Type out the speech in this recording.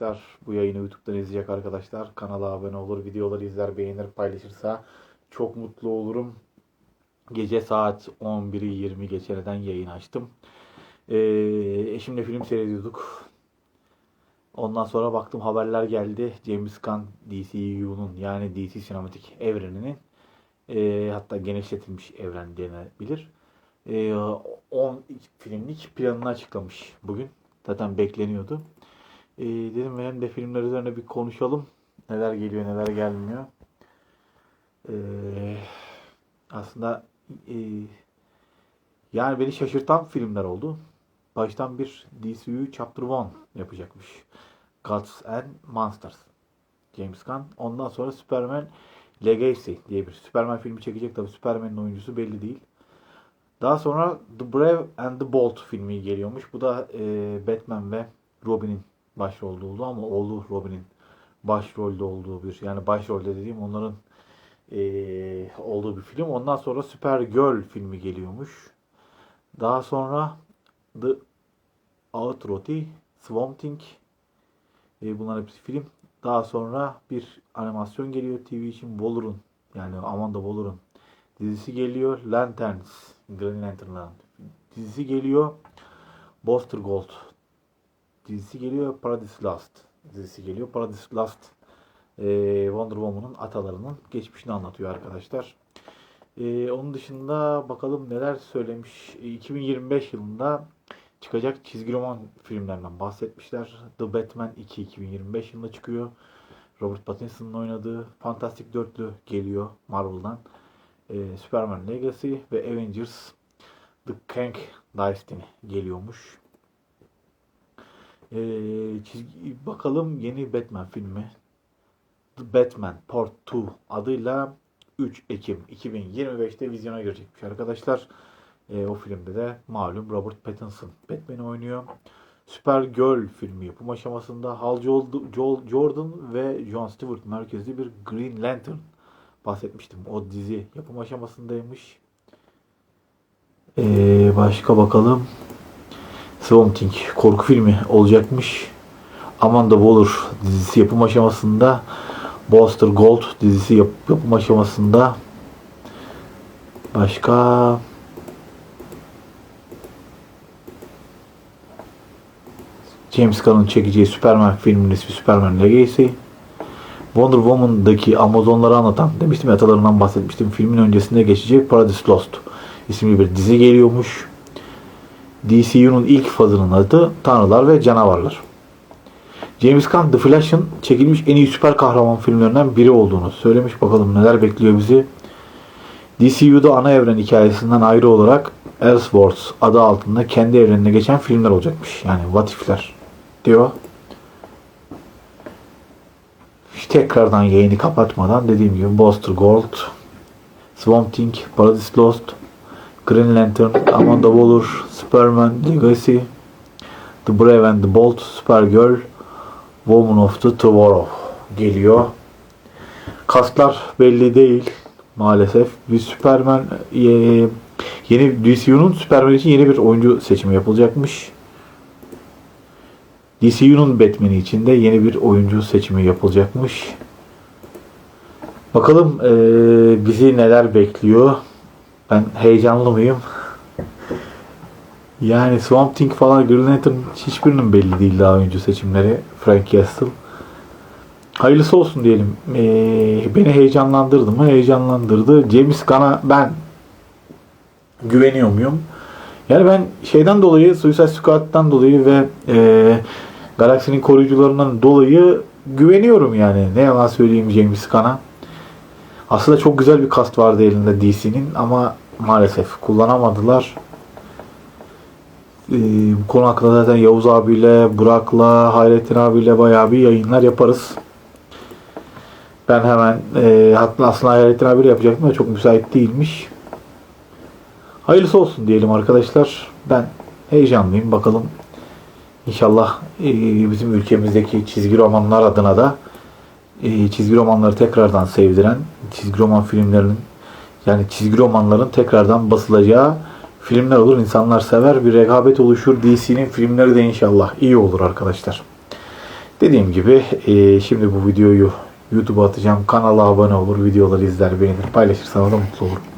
arkadaşlar. Bu yayını YouTube'dan izleyecek arkadaşlar. Kanala abone olur, videoları izler, beğenir, paylaşırsa çok mutlu olurum. Gece saat 11'i 20 geçereden yayın açtım. Ee, eşimle film seyrediyorduk. Ondan sonra baktım haberler geldi. James Gunn DCU'nun yani DC sinematik evreninin e, hatta genişletilmiş evren denebilir. E, 10 filmlik planını açıklamış bugün. Zaten bekleniyordu. E, dedim hem de filmler üzerine bir konuşalım. Neler geliyor neler gelmiyor. E, aslında e, yani beni şaşırtan filmler oldu. Baştan bir DCU Chapter 1 yapacakmış. Gods and Monsters. James Gunn. Ondan sonra Superman Legacy diye bir Superman filmi çekecek tabi Superman'in oyuncusu belli değil. Daha sonra The Brave and the Bold filmi geliyormuş. Bu da e, Batman ve Robin'in başrolde olduğu ama oğlu Robin'in başrolde olduğu bir yani başrolde dediğim onların e, olduğu bir film. Ondan sonra Supergirl filmi geliyormuş. Daha sonra The Outroti, Swamp Thing e, bunlar hepsi film. Daha sonra bir animasyon geliyor TV için Waller'ın yani Amanda Waller'ın dizisi geliyor. Lanterns, Green Lantern'ların dizisi geliyor. Buster Gold dizisi geliyor. Paradise Lost dizisi geliyor. Paradise Lost e, Wonder Woman'ın atalarının geçmişini anlatıyor arkadaşlar. E, onun dışında bakalım neler söylemiş. E, 2025 yılında çıkacak çizgi roman filmlerinden bahsetmişler. The Batman 2 2025 yılında çıkıyor. Robert Pattinson'ın oynadığı Fantastic Dörtlü geliyor Marvel'dan. Ee, Superman Legacy ve Avengers The Kang Dynasty geliyormuş. Ee, çizgi, bakalım yeni Batman filmi The Batman Part 2 adıyla 3 Ekim 2025'te vizyona girecekmiş arkadaşlar. E, o filmde de malum Robert Pattinson Batman'i oynuyor. Supergirl filmi yapım aşamasında Hal Jordan ve John Stewart merkezli bir Green Lantern bahsetmiştim. O dizi yapım aşamasındaymış. Ee, başka bakalım. Swamp korku filmi olacakmış. Amanda Waller dizisi yapım aşamasında. Buster Gold dizisi yap yapım aşamasında. Başka James Gunn'ın çekeceği Superman filminin ismi Superman Legacy. Wonder Woman'daki Amazonları anlatan demiştim ya, atalarından bahsetmiştim. Filmin öncesinde geçecek Paradise Lost isimli bir dizi geliyormuş. DCU'nun ilk fazının adı Tanrılar ve Canavarlar. James Gunn The Flash'ın çekilmiş en iyi süper kahraman filmlerinden biri olduğunu söylemiş. Bakalım neler bekliyor bizi. DCU'da ana evren hikayesinden ayrı olarak Elseworlds adı altında kendi evrenine geçen filmler olacakmış. Yani What If'ler diyor. İşte tekrardan yayını kapatmadan dediğim gibi Buster Gold, Swamp Thing, Paradise Lost, Green Lantern, Amanda Waller, Superman Legacy, The Brave and the Bold, Supergirl, Woman of the Tomorrow geliyor. Kaslar belli değil maalesef. Bir Superman e, yeni DCU'nun Superman için yeni bir oyuncu seçimi yapılacakmış. DCU'nun Batman'i için de yeni bir oyuncu seçimi yapılacakmış. Bakalım e, bizi neler bekliyor. Ben heyecanlı mıyım? Yani Swamp Thing falan Green Lantern hiçbirinin belli değil daha oyuncu seçimleri. Frank Castle. Hayırlısı olsun diyelim. Ee, beni heyecanlandırdı mı? Heyecanlandırdı. James Gunn'a ben güveniyor muyum? Yani ben şeyden dolayı Suicide Squad'dan dolayı ve e, Galaksinin koruyucularından dolayı güveniyorum yani. Ne yalan söyleyeyim James Gunn'a. Aslında çok güzel bir kast vardı elinde DC'nin ama maalesef kullanamadılar. Ee, bu konu hakkında zaten Yavuz abiyle, Burak'la, Hayrettin abiyle bayağı bir yayınlar yaparız. Ben hemen e, hatta aslında Hayrettin abiyle yapacaktım da çok müsait değilmiş. Hayırlısı olsun diyelim arkadaşlar. Ben heyecanlıyım. Bakalım İnşallah e, bizim ülkemizdeki çizgi romanlar adına da e, çizgi romanları tekrardan sevdiren, çizgi roman filmlerinin yani çizgi romanların tekrardan basılacağı filmler olur. İnsanlar sever. Bir rekabet oluşur. DC'nin filmleri de inşallah iyi olur arkadaşlar. Dediğim gibi e, şimdi bu videoyu YouTube'a atacağım. Kanala abone olur, videoları izler, beğenir, paylaşırsanız da mutlu olurum.